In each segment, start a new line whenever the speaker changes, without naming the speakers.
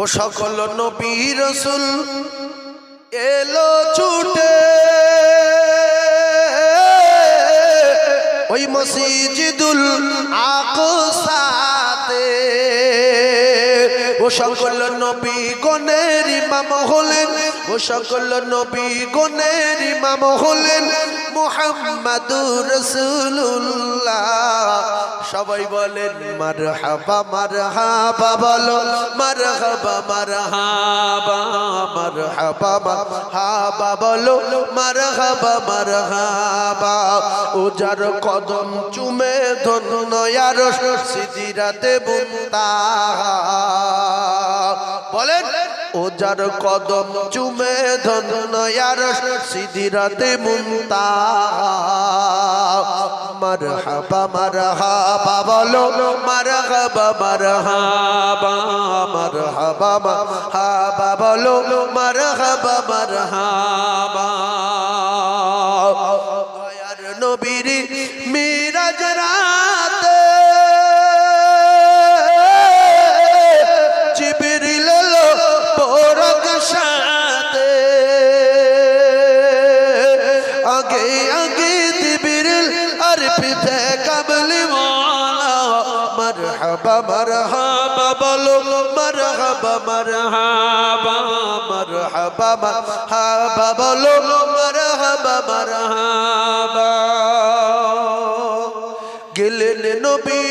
ও সকল নবী রসুল এলো ছুটে। ওই মসজিদুল আকসাতে। ও সকল নবী গণের ইমাম হলেন। ও সকল নবী গণের ইমাম হলেন। মুহাম্মাদুর সবাই বলেন, মারহাবা মারহাবা বলো, মারহাবা মারহাবা মারহাবা মারহাবা বলো, মারহাবা মারহাবা। উজার কদম চুমে ধন্য আর সিদিরাতে বুন্তা বলেন ওজার কদম চুমে ধন্য আর সিদিরাতে মুন্তা মারহাবা মারহাবা বলো, মারহাবা মারহাবা মারহাবা মারহাবা বলো, মারহাবা মারহাবা। দয়ার নবীর মিরাজ আগে আগে জিবরিল আর পিছে কাবলি মালা মারহাবা মারহাবা বলো। মারহাবা মারহাবা মারহাবা মারহাবা বলো। মারহাবা মারহাবা। গেলেন নবী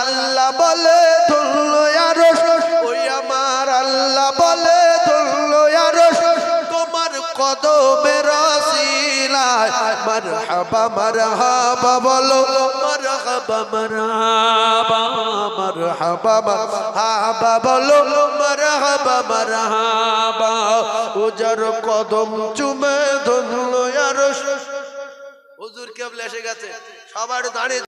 আল্লাহ বলে ধরলো আরশ, ওই আমার আল্লাহ বলে ধরলো আরশ। তোমার কদমে রসিলায় মারহাবা মারহাবা বলো, মারহাবা মারহাবা মারহাবা মারহাবা বলো, মারহাবা মারহাবা। উজার কদম চুমে ধরলো আরশ। হুজুর কেবল এসে গেছে, সবার দাঁড়িয়ে